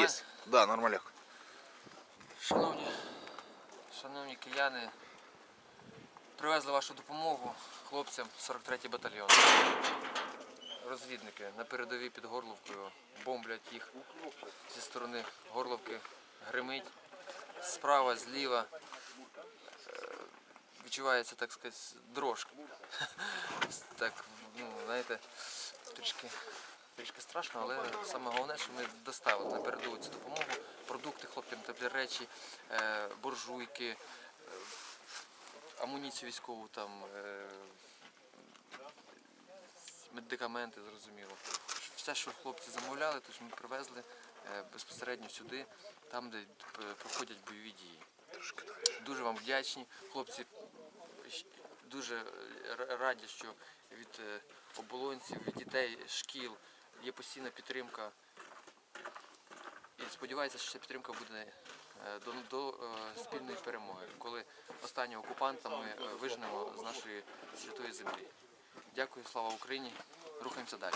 Є. Да, нормаляк. Шановні, шановні кияни, привезли вашу допомогу хлопцям 43-й батальйон. Розвідники на передовій під Горловкою бомблять їх зі сторони Горловки, гримить справа, зліва. Відчувається, так сказати, дрож. Так, ну, знаєте, трішки, трішки страшно, але саме головне, що ми доставили на передову цю допомогу. Продукти хлопцям, теплі речі, е, буржуйки, е, амуніцію військову, там, е, медикаменти, зрозуміло. Все, що хлопці замовляли, то ми привезли безпосередньо сюди, там, де проходять бойові дії. Дуже вам вдячні. Хлопці дуже е, раді, що від е, оболонців, від дітей, шкіл є постійна підтримка. І сподіваюся, що ця підтримка буде е, до, до спільної перемоги, коли останнього окупанта ми виженемо з нашої святої землі. Дякую, слава Україні! Рухаємося далі.